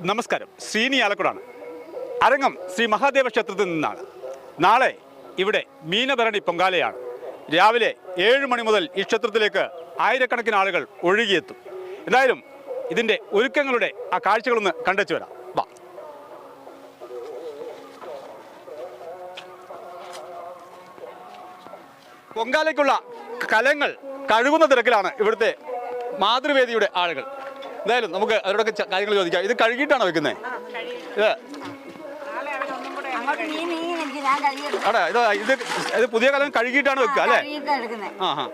നമസ്കാരം. ശ്രീനി ആലക്കുടാണ്. അരങ്ങം ശ്രീ മഹാദേവ ക്ഷേത്രത്തിൽ നിന്നാണ്. നാളെ ഇവിടെ മീനഭരണി പൊങ്കാലയാണ്. രാവിലെ ഏഴ് മണി മുതൽ ഈ ക്ഷേത്രത്തിലേക്ക് ആയിരക്കണക്കിന് ആളുകൾ ഒഴുകിയെത്തും. എന്തായാലും ഇതിന്റെ ഒരുക്കങ്ങളുടെ ആ കാഴ്ചകളൊന്ന് കണ്ടെച്ചു വരാം. വാ. പൊങ്കാലയ്ക്കുള്ള കലങ്ങൾ കഴുകുന്ന തിരക്കിലാണ് ഇവിടുത്തെ മാതൃവേദിയുടെ ആളുകൾ. എന്തായാലും നമുക്ക് അവരോടൊക്കെ കാര്യങ്ങൾ ചോദിക്കാം. ഇത് കഴുകിയിട്ടാണോ വെക്കുന്നത് ഇത് അവിടെ ഇത് ഇത് ഇത് പുതിയ കലം കഴുകിയിട്ടാണ് വെക്കുക അല്ലേ? ആ ഹാ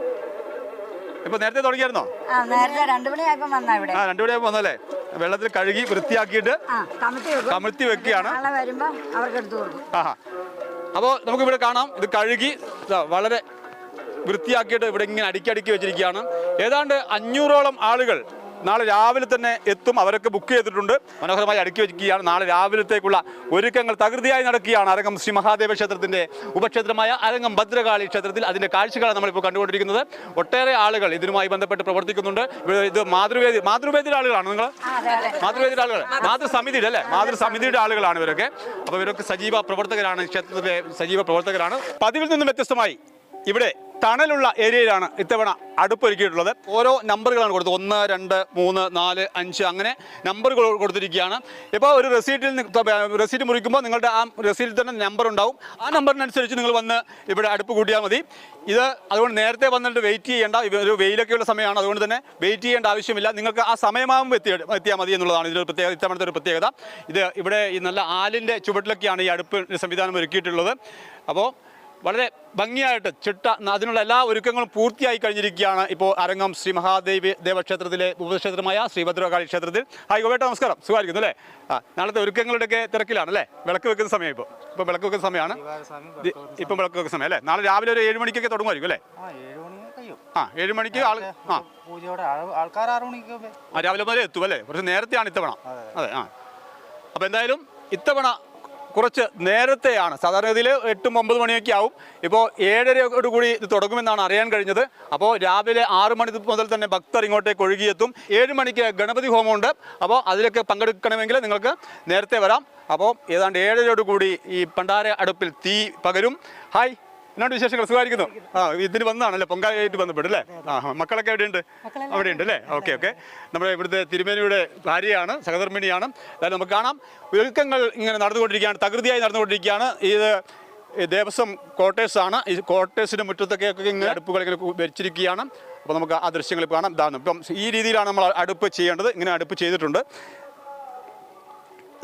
ഇപ്പൊ നേരത്തെ തുടങ്ങിയായിരുന്നോ? ആ രണ്ടു മണിയായി വന്നല്ലേ? വെള്ളത്തിൽ കഴുകി വൃത്തിയാക്കിയിട്ട് കമിഴ്ത്തി വെക്കുകയാണ്. അപ്പോ ആഹാ അപ്പോൾ നമുക്ക് ഇവിടെ കാണാം ഇത് കഴുകി വളരെ വൃത്തിയാക്കിയിട്ട് ഇവിടെ ഇങ്ങനെ അടുക്കി അടുക്കി വെച്ചിരിക്കുകയാണ്. ഏതാണ്ട് അഞ്ഞൂറോളം ആളുകൾ നാളെ രാവിലെ തന്നെ എത്തും. അവരൊക്കെ ബുക്ക് ചെയ്തിട്ടുണ്ട്. മനോഹരമായി അടുക്കി വയ്ക്കുകയാണ്. നാളെ രാവിലത്തേക്കുള്ള ഒരുക്കങ്ങൾ തകൃതിയായി നടക്കുകയാണ് അരങ്ങം ശ്രീ മഹാദേവ ക്ഷേത്രത്തിന്റെ ഉപക്ഷേത്രമായ അരങ്ങം ഭദ്രകാളി ക്ഷേത്രത്തിൽ. അതിന്റെ കാഴ്ചകളാണ് നമ്മളിപ്പോൾ കണ്ടുകൊണ്ടിരിക്കുന്നത്. ഒട്ടേറെ ആളുകൾ ഇതിനുമായി ബന്ധപ്പെട്ട് പ്രവർത്തിക്കുന്നുണ്ട്. ഇത് മാതൃവേദി മാതൃവേദിയുടെ ആളുകളാണ് നിങ്ങൾ? മാതൃവേദിയുടെ ആളുകൾ. മാതൃസമിതിയുടെ അല്ലേ? മാതൃസമിതിയുടെ ആളുകളാണ് ഇവരൊക്കെ. അപ്പോൾ ഇവരൊക്കെ സജീവ പ്രവർത്തകരാണ്. ക്ഷേത്രത്തിലെ സജീവ പ്രവർത്തകരാണ്. പതിവിൽ നിന്നും വ്യത്യസ്തമായി ഇവിടെ തണലുള്ള ഏരിയയിലാണ് ഇത്തവണ അടുപ്പൊരുക്കിയിട്ടുള്ളത്. ഓരോ നമ്പറുകളാണ് കൊടുത്തത്. ഒന്ന് രണ്ട് മൂന്ന് നാല് അഞ്ച് അങ്ങനെ നമ്പറുകൾ കൊടുത്തിരിക്കുകയാണ്. ഇപ്പോൾ ഒരു റെസീറ്റിൽ റെസീറ്റ് മുറിക്കുമ്പോൾ നിങ്ങളുടെ ആ റെസീറ്റിൽ തന്നെ നമ്പർ ഉണ്ടാവും. ആ നമ്പറിനനുസരിച്ച് നിങ്ങൾ വന്ന് ഇവിടെ അടുപ്പ് കൂട്ടിയാൽ മതി. ഇത് അതുകൊണ്ട് നേരത്തെ വന്നിട്ട് വെയിറ്റ് ചെയ്യേണ്ട. ഒരു വെയിലൊക്കെയുള്ള സമയമാണ്. അതുകൊണ്ട് തന്നെ വെയിറ്റ് ചെയ്യേണ്ട ആവശ്യമില്ല. നിങ്ങൾക്ക് ആ സമയമാകുമ്പോൾ എത്തി എത്തിയാൽ മതി എന്നുള്ളതാണ് ഇതിൽ പ്രത്യേക ഇത്തവണത്തെ ഒരു പ്രത്യേകത. ഇത് ഇവിടെ ഈ നല്ല ആലിന്റെ ചുവട്ടിലൊക്കെയാണ് ഈ അടുപ്പ് സംവിധാനം ഒരുക്കിയിട്ടുള്ളത്. അപ്പോൾ വളരെ ഭംഗിയായിട്ട് ചിട്ട അതിനുള്ള എല്ലാ ഒരുക്കങ്ങളും പൂർത്തിയായി കഴിഞ്ഞിരിക്കുകയാണ് ഇപ്പോൾ അരങ്ങം ശ്രീ മഹാദേവി ദേവക്ഷേത്രത്തിലെ ഉപക്ഷേത്രമായ ശ്രീഭദ്രകാളി ക്ഷേത്രത്തിൽ. ഹായ് ഗോവേട്ട നമസ്കാരം. സുഖമായിരിക്കുന്നു അല്ലേ? ആ നാളത്തെ ഒരുക്കങ്ങളുടെയൊക്കെ തിരക്കിലാണ് അല്ലേ? വിളക്ക് വെക്കുന്ന സമയം ഇപ്പോൾ. ഇപ്പോൾ വിളക്ക് വെക്കുന്ന സമയമാണ്. ഇപ്പം വിളക്ക് വെക്കുന്ന സമയം അല്ലേ? നാളെ രാവിലെ ഒരു ഏഴ് മണിക്കൊക്കെ തുടങ്ങുമായിരിക്കും അല്ലേ? ആ ഏഴ് മണിക്ക് ആൾ ആ. ആൾക്കാർ ആറ് മണിക്ക് രാവിലെ മുതലേ എത്തും അല്ലേ? കുറച്ച് നേരത്തെയാണ് ഇത്തവണ. അതെ ആ. അപ്പോൾ എന്തായാലും ഇത്തവണ കുറച്ച് നേരത്തെയാണ്. സാധാരണഗതിയിൽ എട്ടും ഒമ്പത് മണിയൊക്കെ ആവും. ഇപ്പോൾ ഏഴരയോട് കൂടി ഇത് തുടങ്ങുമെന്നാണ് അറിയാൻ കഴിഞ്ഞത്. അപ്പോൾ രാവിലെ ആറ് മണി മുതൽ തന്നെ ഭക്തർ ഇങ്ങോട്ടേക്ക് ഒഴുകിയെത്തും. ഏഴ് മണിക്ക് ഗണപതി ഹോമമുണ്ട്. അപ്പോൾ അതിലൊക്കെ പങ്കെടുക്കണമെങ്കിൽ നിങ്ങൾക്ക് നേരത്തെ വരാം. അപ്പോൾ ഏതാണ്ട് ഏഴരയോട് കൂടി ഈ പണ്ടാര അടുപ്പിൽ തീ പകരും. ഹായ്. എന്നോട് വിശേഷങ്ങൾ? സുഖമായിരിക്കുന്നു? ആ ഇതിന് വന്നതാണല്ലേ? പൊങ്കാലയായിട്ട് ബന്ധപ്പെട്ട് അല്ലേ? ആ മക്കളൊക്കെ എവിടെയുണ്ട്? അവിടെയുണ്ട് അല്ലേ? Okay okay. നമ്മുടെ ഇവിടുത്തെ തിരുമേനിയുടെ ഭാര്യയാണ് സഹധർമ്മിണിയാണ്. അതായത് നമുക്ക് കാണാം ഒരുക്കങ്ങൾ ഇങ്ങനെ നടന്നുകൊണ്ടിരിക്കുകയാണ് തകൃതിയായി നടന്നുകൊണ്ടിരിക്കുകയാണ്. ഇത് ഈ ദേവസ്വം കോട്ടേഴ്സാണ് ഈ കോട്ടേഴ്സിന്റെ മുറ്റത്തൊക്കെ ഒക്കെ ഇങ്ങനെ അടുപ്പുകൾ ഇങ്ങനെ വെച്ചിരിക്കുകയാണ്. അപ്പോൾ നമുക്ക് ആ ദൃശ്യങ്ങൾ കാണാം. ഇതാണ് ഇപ്പം ഈ രീതിയിലാണ് നമ്മൾ അടുപ്പ് ചെയ്യേണ്ടത്. ഇങ്ങനെ അടുപ്പ് ചെയ്തിട്ടുണ്ട്.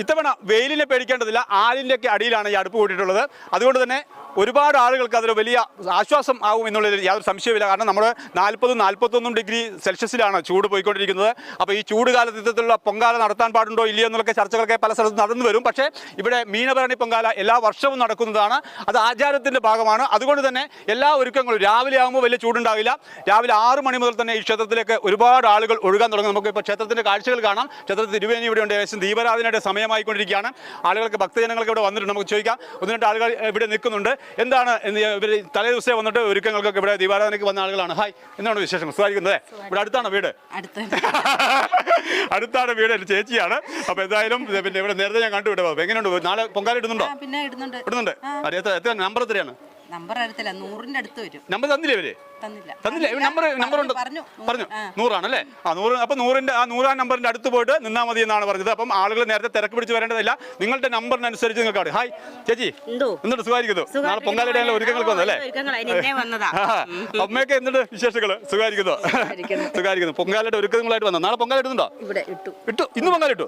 ഇത്തവണ വെയിലിനെ പേടിക്കേണ്ടതില്ല. ആലിന്റെ ഒക്കെ അടിയിലാണ് ഈ അടുപ്പ് കൂട്ടിയിട്ടുള്ളത്. അതുകൊണ്ട് തന്നെ ഒരുപാട് ആളുകൾക്ക് അതൊരു വലിയ ആശ്വാസം ആകും എന്നുള്ളതിൽ യാതൊരു സംശയമില്ല കാരണം നമ്മൾ നാൽപ്പതും നാൽപ്പത്തൊന്നും ഡിഗ്രി സെൽഷ്യസിലാണ് ചൂട് പോയിക്കൊണ്ടിരിക്കുന്നത്. അപ്പോൾ ഈ ചൂട് കാലത്ത് ഇത്തരത്തിലുള്ള പൊങ്കാല നടത്താൻ പാടുണ്ടോ ഇല്ലയോ എന്നുള്ള ചർച്ചകളൊക്കെ പല സ്ഥലത്തും നടന്നു വരും. പക്ഷേ ഇവിടെ മീനഭരണി പൊങ്കാല എല്ലാ വർഷവും നടക്കുന്നതാണ്. അത് ആചാരത്തിന്റെ ഭാഗമാണ്. അതുകൊണ്ട് തന്നെ എല്ലാ ഒരുക്കങ്ങളും രാവിലെ ആകുമ്പോൾ വലിയ ചൂടുണ്ടാവില്ല. രാവിലെ ആറ് മണി മുതൽ തന്നെ ഈ ക്ഷേത്രത്തിലേക്ക് ഒരുപാട് ആളുകൾ ഒഴുകാൻ തുടങ്ങും. നമുക്ക് ഇപ്പോൾ ക്ഷേത്രത്തിന്റെ കാഴ്ചകൾ കാണാം. ക്ഷേത്രത്തിൽ തിരുവേനി ഇവിടെ ഉണ്ട്. ഏകദേശം ദീപാരാധനയുടെ സമയമായിക്കൊണ്ടിരിക്കുകയാണ്. ആളുകൾക്ക് ഭക്തജനങ്ങൾക്ക് ഇവിടെ വന്നിട്ടുണ്ട്. നമുക്ക് ചോദിക്കാം. ഒന്ന് രണ്ട് ആളുകൾ ഇവിടെ നിൽക്കുന്നുണ്ട്. എന്താണ് ഇവർ തലേ ദിവസം വന്നിട്ട് ഒരുക്കങ്ങൾക്കൊക്കെ ഇവിടെ ദീപാരാധനയ്ക്ക് വന്ന ആളുകളാണ് ഹായ് എന്താണ് വിശേഷം സുഖമായിരിക്കുന്നത് ഇവിടെ അടുത്താണ് വീട് അടുത്ത് അടുത്താണ് വീട് ചേച്ചിയാണ് അപ്പൊ എന്തായാലും പിന്നെ ഇവിടെ നേരത്തെ ഞാൻ കണ്ടു വിടുക എങ്ങനെയുണ്ട് നാളെ പൊങ്കാല ഇടുന്നുണ്ടോ ഇടുന്നുണ്ട് എത്ര നമ്പർ എത്രയാണ് നമ്പർ അറിയത്തില്ല നൂറിന്റെ അടുത്ത് വരും നമ്പർ തന്നില്ലേ ഇവർ തന്നില്ല. തന്നില്ല. നമ്പർ നമ്പർ ഉണ്ട്. പറഞ്ഞു. പറഞ്ഞു. ആ. നൂറാണല്ലേ ആ നൂറ് അപ്പൊ നൂറിന്റെ ആ നൂറാം നമ്പറിന്റെ അടുത്ത് പോയിട്ട് നിന്നാ മതി എന്നാണ് പറഞ്ഞത്. അപ്പം ആളുകൾ നേരത്തെ തിരക്ക് പിടിച്ച് വരേണ്ടതില്ല. നിങ്ങളുടെ നമ്പറിനനുസരിച്ച് നിങ്ങൾക്ക് അവിടെ ഹായ് ചേച്ചി. എന്തോ? എന്നിട്ട് സുഖമായിരിക്കുന്നു? നാളെ പൊങ്കാലയുടെ ഒരുക്കങ്ങൾക്ക് വന്നല്ലേ അമ്മയൊക്കെ എന്നിട്ട് വിശേഷങ്ങൾ? സുഖമായിരിക്കുന്നു. സുഖമായിരിക്കുന്നു. പൊങ്കാലയുടെ ഒരുക്കങ്ങളായിട്ട് വന്നു നാളെ പൊങ്കാല ഇടുന്നുണ്ടോ? ഇവിടെ ഇട്ടു. ഇട്ടു. ഇന്ന് പൊങ്കാല ഇട്ടു?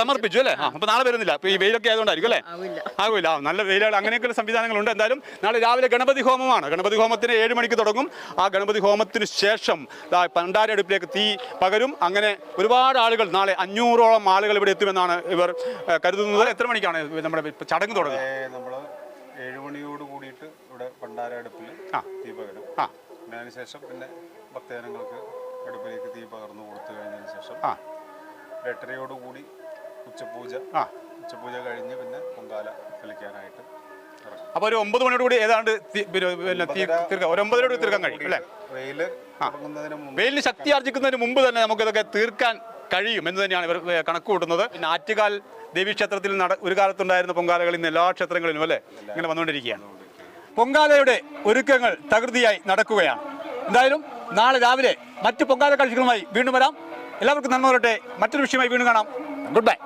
സമർപ്പിച്ചു അല്ലേ? ആ അപ്പൊ നാളെ വരുന്നില്ല. അപ്പൊ ഈ വെയിലൊക്കെ ആയതുകൊണ്ടായിരിക്കും അല്ലേ? ആവില്ല. ആകില്ല നല്ല വെയിലാണ്. അങ്ങനെയൊക്കെയുള്ള സംവിധാനങ്ങളുണ്ട്. എന്തായാലും നാളെ രാവിലെ ഗണപതി ഹോമമാണ്. ഗണപതി ഹോമത്തിന് ഏഴ് മണിക്ക് തുടങ്ങും. ആ ഗണപതി ഹോമത്തിന് ശേഷം ദാ പണ്ടാര അടുപ്പിലേക്ക് തീ പകരും. അങ്ങനെ ഒരുപാട് ആളുകൾ നാളെ അഞ്ഞൂറോളം ആളുകൾ ഇവിടെ എത്തുമെന്നാണ് ഇവർ കരുതുന്നത്. എത്ര മണിക്കാണ് നമ്മുടെ ചടങ്ങ് തുടങ്ങുന്നത് നമ്മൾ ഏഴ് മണിയോട് കൂടിയിട്ട് ഇവിടെ പണ്ടാര അടുപ്പിൽ ആ. തീ പകരും. ആ. പിന്നെ അതിനുശേഷം പിന്നെ ഭക്തജനങ്ങൾക്ക് അടുപ്പിലേക്ക് തീ പകർന്നു കൊടുത്തു കഴിഞ്ഞതിന് ശേഷം ആ. ഒരു എട്ടരയോട് കൂടി ഉച്ചപൂജ. ആ. ഉച്ചപൂജ കഴിഞ്ഞ് പിന്നെ പൊങ്കാല കളിക്കാനായിട്ട് അപ്പോൾ ഒരു ഒമ്പത് മണിയോട് കൂടി ഏതാണ്ട് പിന്നെ തീർക്കാം. ഒരു ഒമ്പതിനോട് തീർക്കാൻ കഴിയും അല്ലേ? വെയിലിന് ശക്തി ആർജിക്കുന്നതിന് മുമ്പ് തന്നെ നമുക്ക് ഇതൊക്കെ തീർക്കാൻ കഴിയും എന്ന് തന്നെയാണ് ഇവർ കണക്ക് കൂട്ടുന്നത്. പിന്നെ ആറ്റുകാൽ ദേവീക്ഷേത്രത്തിൽ നട ഒരു കാലത്തുണ്ടായിരുന്ന പൊങ്കാലകൾ ഇന്ന് എല്ലാ ക്ഷേത്രങ്ങളിലും അല്ലേ? ഇങ്ങനെ വന്നുകൊണ്ടിരിക്കുകയാണ്. പൊങ്കാലയുടെ ഒരുക്കങ്ങൾ തകൃതിയായി നടക്കുകയാണ്. എന്തായാലും നാളെ രാവിലെ മറ്റ് പൊങ്കാല കാഴ്ചകളുമായി വീണ്ടും വരാം. എല്ലാവർക്കും നന്മ വരട്ടെ. മറ്റൊരു വിഷയമായി വീണ്ടും കാണാം. Good bye